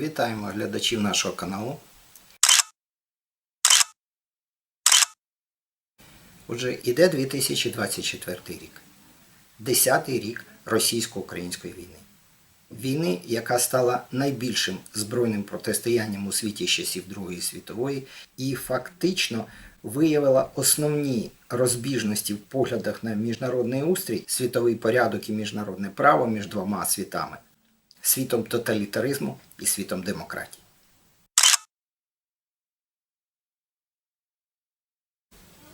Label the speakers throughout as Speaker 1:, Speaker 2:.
Speaker 1: Вітаємо глядачів нашого каналу. Отже, іде 2024 рік. Десятий рік російсько-української війни. Війни, яка стала найбільшим збройним протистоянням у світі з часів Другої світової, і фактично виявила основні розбіжності в поглядах на міжнародний устрій, світовий порядок і міжнародне право між двома світами світом тоталітаризму і світом демократії.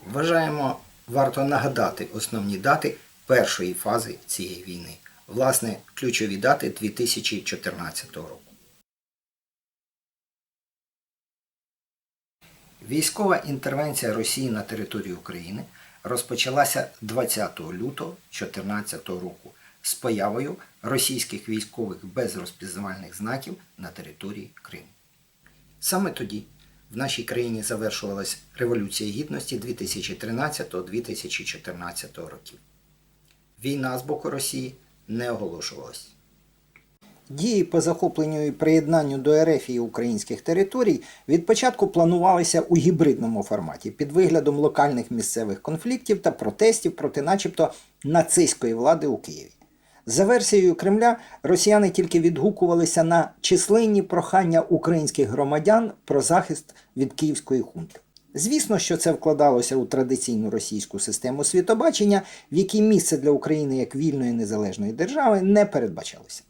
Speaker 1: Вважаємо, варто нагадати основні дати першої фази цієї війни. Власне, ключові дати 2014 року. Військова інтервенція Росії на територію України розпочалася 20 лютого 2014 року з появою російських військових без розпізнавальних знаків на території Криму. Саме тоді в нашій країні завершувалась Революція Гідності 2013-2014 років. Війна з боку Росії не оголошувалась. Дії по захопленню і приєднанню до РФ і українських територій від початку планувалися у гібридному форматі під виглядом локальних місцевих конфліктів та протестів проти начебто нацистської влади у Києві. За версією Кремля, росіяни тільки відгукувалися на численні прохання українських громадян про захист від київської хунти. Звісно, що це вкладалося у традиційну російську систему світобачення, в якій місце для України як вільної незалежної держави не передбачалося.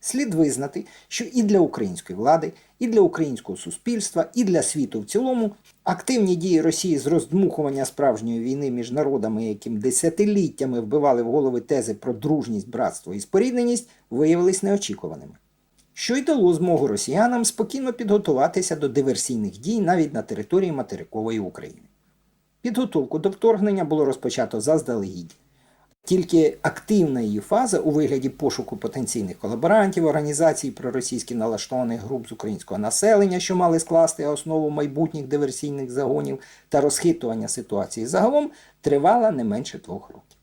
Speaker 1: Слід визнати, що і для української влади, і для українського суспільства, і для світу в цілому активні дії Росії з роздмухування справжньої війни між народами, яким десятиліттями вбивали в голови тези про дружність, братство і спорідненість, виявились неочікуваними. Що й дало змогу росіянам спокійно підготуватися до диверсійних дій навіть на території материкової України. Підготовку до вторгнення було розпочато заздалегідь. Тільки активна її фаза у вигляді пошуку потенційних колаборантів, організацій проросійськи налаштованих груп з українського населення, що мали скласти основу майбутніх диверсійних загонів та розхитування ситуації загалом, тривала не менше двох років.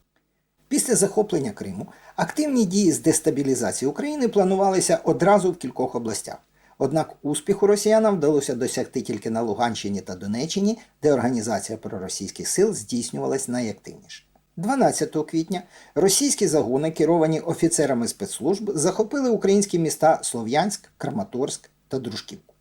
Speaker 1: Після захоплення Криму активні дії з дестабілізації України планувалися одразу в кількох областях. Однак успіху росіянам вдалося досягти тільки на Луганщині та Донеччині, де організація проросійських сил здійснювалась найактивніше. 12 квітня російські загони, керовані офіцерами спецслужб, захопили українські міста Слов'янськ, Краматорськ та Дружківку.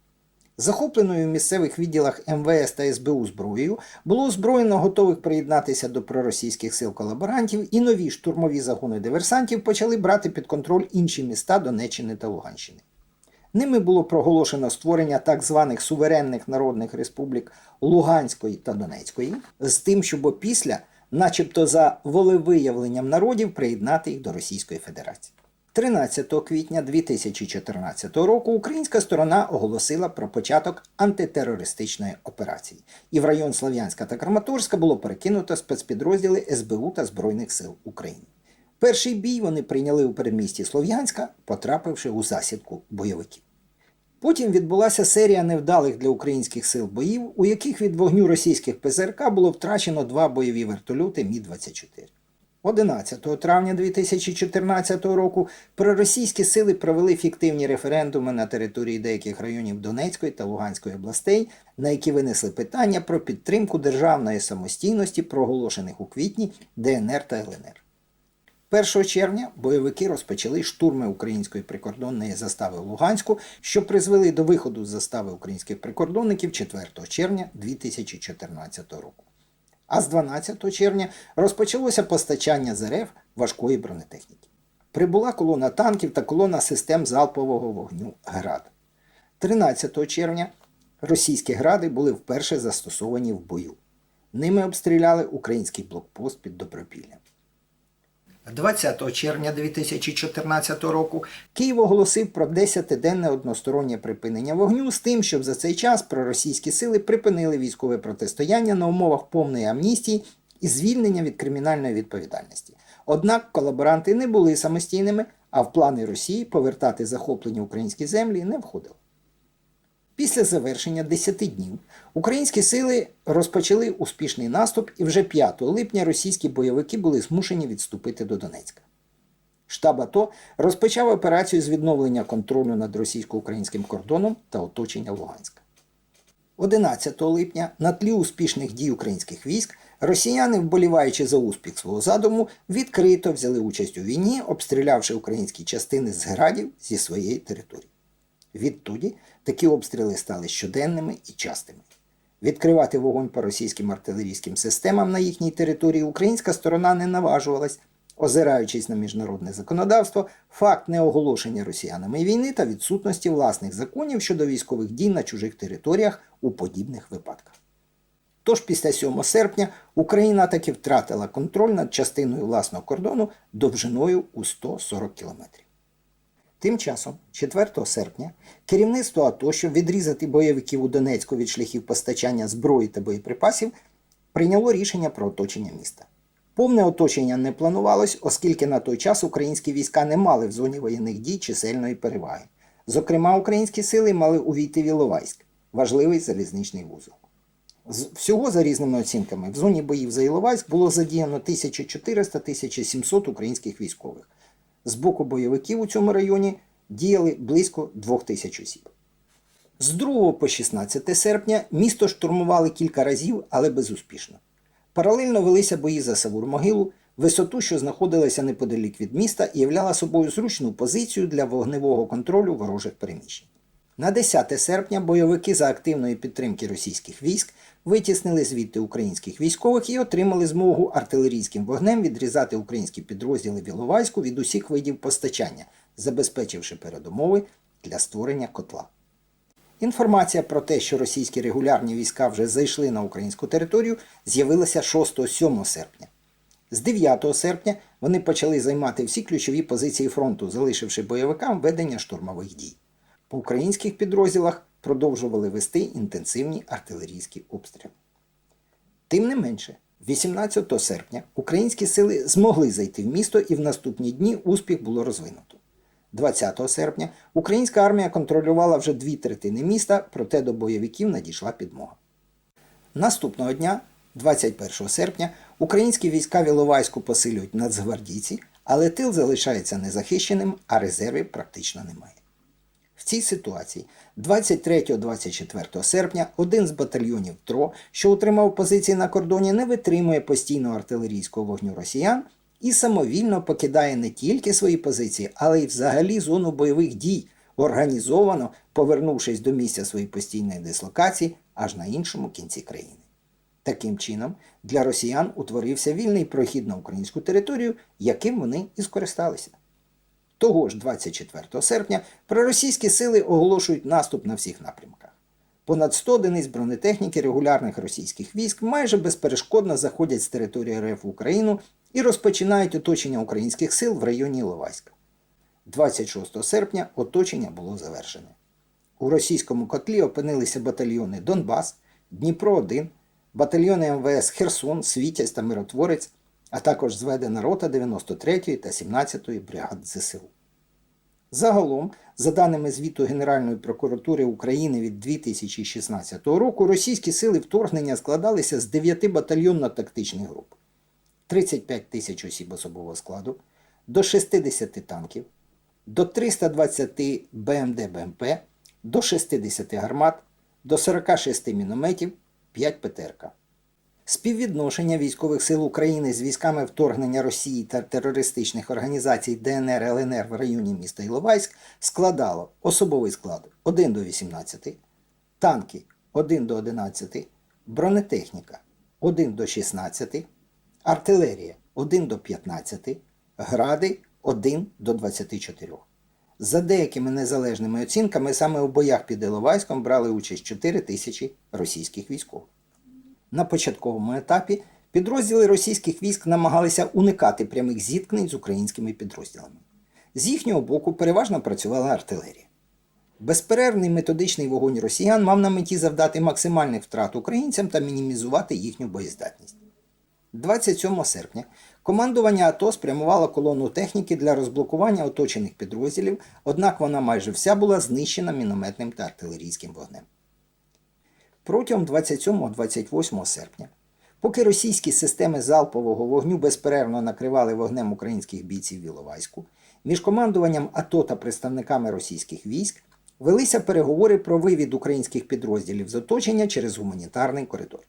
Speaker 1: Захопленою в місцевих відділах МВС та СБУ зброєю було озброєно готових приєднатися до проросійських сил колаборантів, і нові штурмові загони диверсантів почали брати під контроль інші міста Донеччини та Луганщини. Ними було проголошено створення так званих суверенних народних республік Луганської та Донецької, з тим, щоб опісля начебто за волевиявленням народів приєднати їх до Російської Федерації. 13 квітня 2014 року українська сторона оголосила про початок антитерористичної операції, і в район Слов'янська та Краматорська було перекинуто спецпідрозділи СБУ та Збройних сил України. Перший бій вони прийняли у передмісті Слов'янська, потрапивши у засідку бойовиків. Потім відбулася серія невдалих для українських сил боїв, у яких від вогню російських ПЗРК було втрачено два бойові вертольоти Мі-24. 11 травня 2014 року проросійські сили провели фіктивні референдуми на території деяких районів Донецької та Луганської областей, на які винесли питання про підтримку державної самостійності, проголошених у квітні ДНР та ЛНР. 1 червня бойовики розпочали штурми української прикордонної застави в Луганську, що призвели до виходу з застави українських прикордонників 4 червня 2014 року. А з 12 червня розпочалося постачання з важкої бронетехніки. Прибула колона танків та колона систем залпового вогню ГРАД. 13 червня російські гради були вперше застосовані в бою. Ними обстріляли український блокпост під Добропіллям. 20 червня 2014 року Київ оголосив про 10-денне одностороннє припинення вогню з тим, щоб за цей час проросійські сили припинили військове протистояння на умовах повної амністії і звільнення від кримінальної відповідальності. Однак колаборанти не були самостійними, а в плани Росії повертати захоплені українські землі не входило. Після завершення 10 днів українські сили розпочали успішний наступ, і вже 5 липня російські бойовики були змушені відступити до Донецька. Штаб АТО розпочав операцію з відновлення контролю над російсько-українським кордоном та оточення Луганська. 11 липня на тлі успішних дій українських військ росіяни, вболіваючи за успіх свого задуму, відкрито взяли участь у війні, обстрілявши українські частини з градів зі своєї території. Відтоді такі обстріли стали щоденними і частими. Відкривати вогонь по російським артилерійським системам на їхній території українська сторона не наважувалась, озираючись на міжнародне законодавство, факт неоголошення росіянами війни та відсутності власних законів щодо військових дій на чужих територіях у подібних випадках. Тож після 7 серпня Україна таки втратила контроль над частиною власного кордону довжиною у 140 кілометрів. Тим часом, 4 серпня, керівництво АТО, щоб відрізати бойовиків у Донецьку від шляхів постачання зброї та боєприпасів, прийняло рішення про оточення міста. Повне оточення не планувалось, оскільки на той час українські війська не мали в зоні воєнних дій чисельної переваги. Зокрема, українські сили мали увійти в Іловайськ, важливий залізничний вузол. Всього за різними оцінками в зоні боїв за Іловайськ було задіяно 1400-1700 українських військових. З боку бойовиків у цьому районі діяли близько 2000 осіб. З 2 по 16 серпня місто штурмували кілька разів, але безуспішно. Паралельно велися бої за Савур-могилу, висоту, що знаходилася неподалік від міста, і являла собою зручну позицію для вогневого контролю ворожих переміщень. На 10 серпня бойовики за активної підтримки російських військ витіснили звідти українських військових і отримали змогу артилерійським вогнем відрізати українські підрозділи в Іловайську від усіх видів постачання, забезпечивши передумови для створення котла. Інформація про те, що російські регулярні війська вже зайшли на українську територію, з'явилася 6-7 серпня. З 9 серпня вони почали займати всі ключові позиції фронту, залишивши бойовикам ведення штурмових дій. По українських підрозділах продовжували вести інтенсивні артилерійські обстріли. Тим не менше, 18 серпня українські сили змогли зайти в місто і в наступні дні успіх було розвинуто. 20 серпня українська армія контролювала вже дві третини міста, проте до бойовиків надійшла підмога. Наступного дня, 21 серпня, українські війська в Іловайську посилюють нацгвардійці, але тил залишається незахищеним, а резервів практично немає. В цій ситуації 23-24 серпня один з батальйонів ТРО, що утримав позиції на кордоні, не витримує постійного артилерійського вогню росіян і самовільно покидає не тільки свої позиції, але й взагалі зону бойових дій, організовано повернувшись до місця своєї постійної дислокації аж на іншому кінці країни. Таким чином, для росіян утворився вільний прохід на українську територію, яким вони і скористалися. Того ж 24 серпня проросійські сили оголошують наступ на всіх напрямках. Понад 100 одиниць бронетехніки регулярних російських військ майже безперешкодно заходять з території РФ в Україну і розпочинають оточення українських сил в районі Іловайська. 26 серпня оточення було завершене. У російському котлі опинилися батальйони Донбас, Дніпро 1, батальйони МВС Херсон, Світязь та Миротворець, а також зведена рота 93-ї та 17-ї бригад ЗСУ. Загалом, за даними звіту Генеральної прокуратури України від 2016 року, російські сили вторгнення складалися з 9 батальйонно-тактичних груп, 35 тисяч осіб особового складу, до 60 танків, до 320 БМД БМП, до 60 гармат, до 46 мінометів, 5 ПТРК. Співвідношення військових сил України з військами вторгнення Росії та терористичних організацій ДНР ЛНР в районі міста Іловайськ складало особовий склад 1 до 18, танки 1 до 11, бронетехніка 1 до 16, артилерія 1 до 15, гради 1 до 24. За деякими незалежними оцінками, саме у боях під Іловайськом брали участь 4 тисячі російських військових. На початковому етапі підрозділи російських військ намагалися уникати прямих зіткнень з українськими підрозділами. З їхнього боку переважно працювала артилерія. Безперервний методичний вогонь росіян мав на меті завдати максимальних втрат українцям та мінімізувати їхню боєздатність. 27 серпня командування АТО спрямувало колону техніки для розблокування оточених підрозділів, однак вона майже вся була знищена мінометним та артилерійським вогнем. Протягом 27-28 серпня, поки російські системи залпового вогню безперервно накривали вогнем українських бійців в Іловайську, між командуванням АТО та представниками російських військ велися переговори про вивід українських підрозділів з оточення через гуманітарний коридор.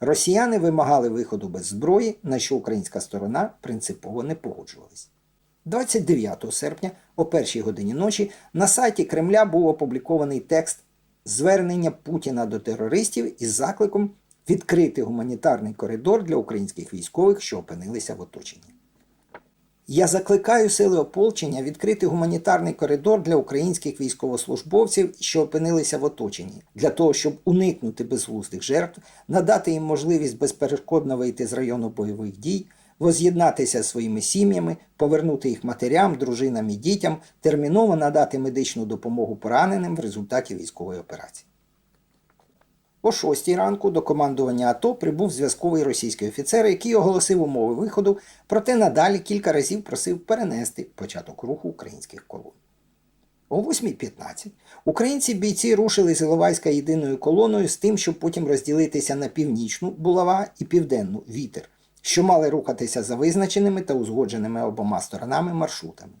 Speaker 1: Росіяни вимагали виходу без зброї, на що українська сторона принципово не погоджувалась. 29 серпня о першій годині ночі на сайті Кремля був опублікований текст звернення Путіна до терористів із закликом відкрити гуманітарний коридор для українських військових, що опинилися в оточенні. Я закликаю сили ополчення відкрити гуманітарний коридор для українських військовослужбовців, що опинилися в оточенні, для того, щоб уникнути безглуздих жертв, надати їм можливість безперешкодно вийти з району бойових дій, воз'єднатися зі своїми сім'ями, повернути їх матерям, дружинам і дітям, терміново надати медичну допомогу пораненим в результаті військової операції. О 6 ранку до командування АТО прибув зв'язковий російський офіцер, який оголосив умови виходу, проте надалі кілька разів просив перенести початок руху українських колон. О 8.15 українці бійці рушили з Іловайська єдиною колоною з тим, щоб потім розділитися на північну булава і південну вітер, що мали рухатися за визначеними та узгодженими обома сторонами маршрутами.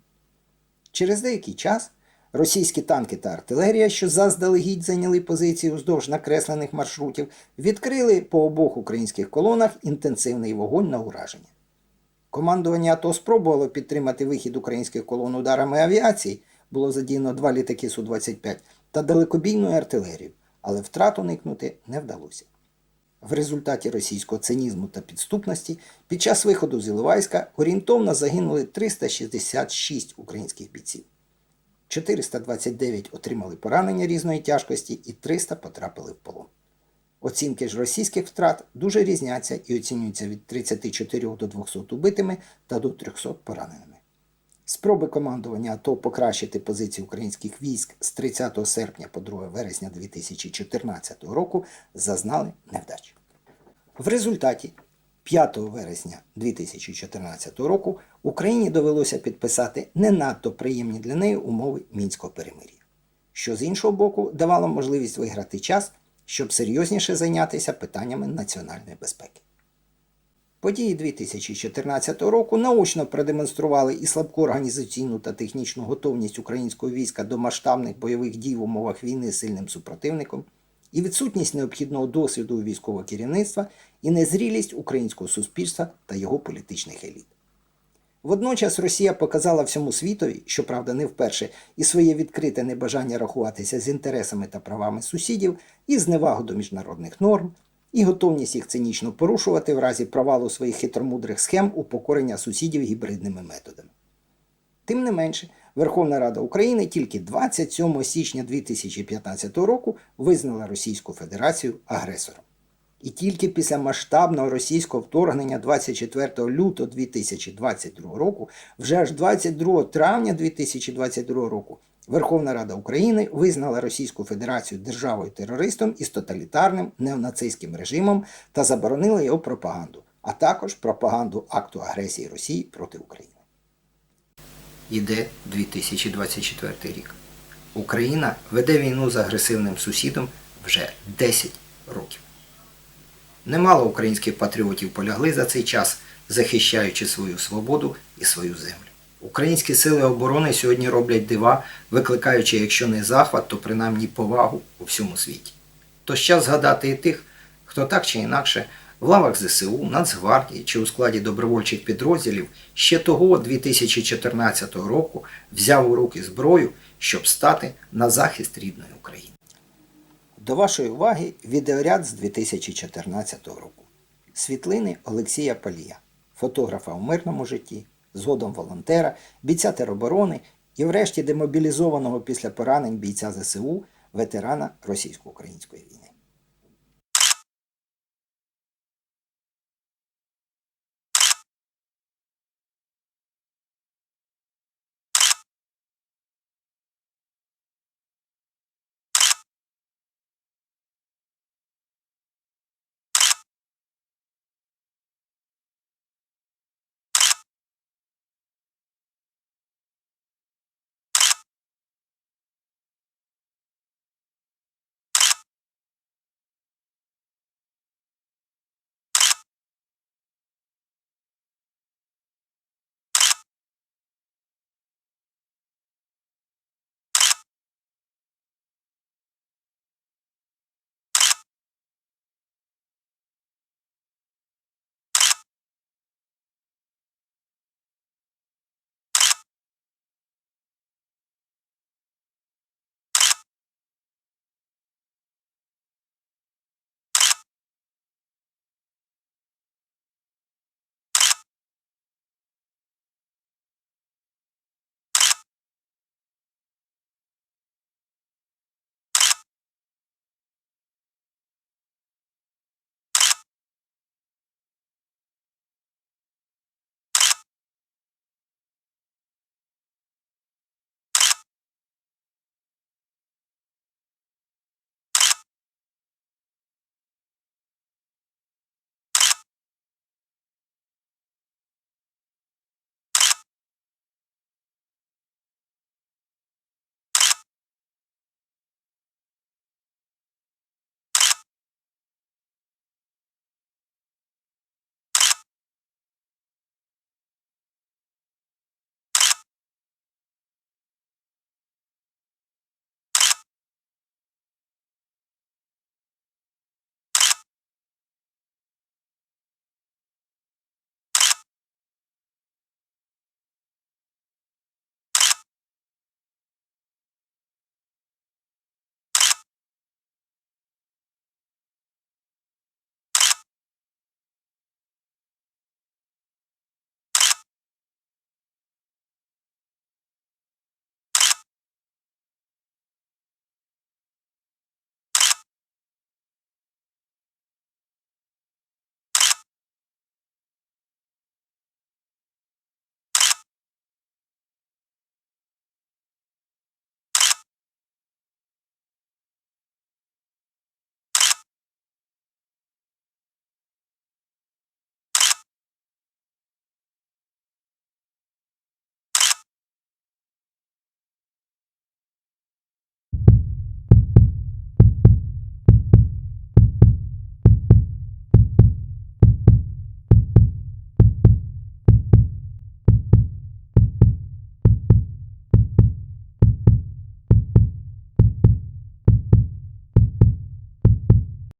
Speaker 1: Через деякий час російські танки та артилерія, що заздалегідь зайняли позиції уздовж накреслених маршрутів, відкрили по обох українських колонах інтенсивний вогонь на ураження. Командування АТО спробувало підтримати вихід українських колон ударами авіації, було задіяно два літаки Су-25 та далекобійною артилерію, але втрат уникнути не вдалося. В результаті російського цинізму та підступності під час виходу з Іловайська орієнтовно загинули 366 українських бійців. 429 отримали поранення різної тяжкості і 300 потрапили в полон. Оцінки ж російських втрат дуже різняться і оцінюються від 34 до 200 убитими та до 300 пораненими. Спроби командування АТО покращити позиції українських військ з 30 серпня по 2 вересня 2014 року зазнали невдач. В результаті 5 вересня 2014 року Україні довелося підписати не надто приємні для неї умови мінського перемир'я, що з іншого боку давало можливість виграти час, щоб серйозніше зайнятися питаннями національної безпеки. Події 2014 року наочно продемонстрували і слабку організаційну та технічну готовність українського війська до масштабних бойових дій в умовах війни з сильним супротивником, і відсутність необхідного досвіду у військового керівництва і незрілість українського суспільства та його політичних еліт. Водночас Росія показала всьому світові, щоправда, не вперше, і своє відкрите небажання рахуватися з інтересами та правами сусідів, і зневагу до міжнародних норм, і готовність їх цинічно порушувати в разі провалу своїх хитромудрих схем упокорення сусідів гібридними методами. Тим не менше, Верховна Рада України тільки 27 січня 2015 року визнала Російську Федерацію агресором. І тільки після масштабного російського вторгнення 24 лютого 2022 року, вже аж 22 травня 2022 року, Верховна Рада України визнала Російську Федерацію державою терористом із тоталітарним неонацистським режимом та заборонила його пропаганду, а також пропаганду акту агресії Росії проти України. Іде 2024 рік. Україна веде війну з агресивним сусідом вже 10 років. Немало українських патріотів полягли за цей час, захищаючи свою свободу і свою землю. Українські сили оборони сьогодні роблять дива, викликаючи, якщо не захват, то принаймні повагу у всьому світі. Тож час згадати і тих, хто так чи інакше в лавах ЗСУ, Нацгвардії чи у складі добровольчих підрозділів ще того 2014 року взяв у руки зброю, щоб стати на захист рідної України. До вашої уваги відеоряд з 2014 року. Світлини Олексія Палія, фотографа у мирному житті, згодом волонтера, бійця тероборони і врешті демобілізованого після поранень бійця ЗСУ, ветерана російсько-української війни.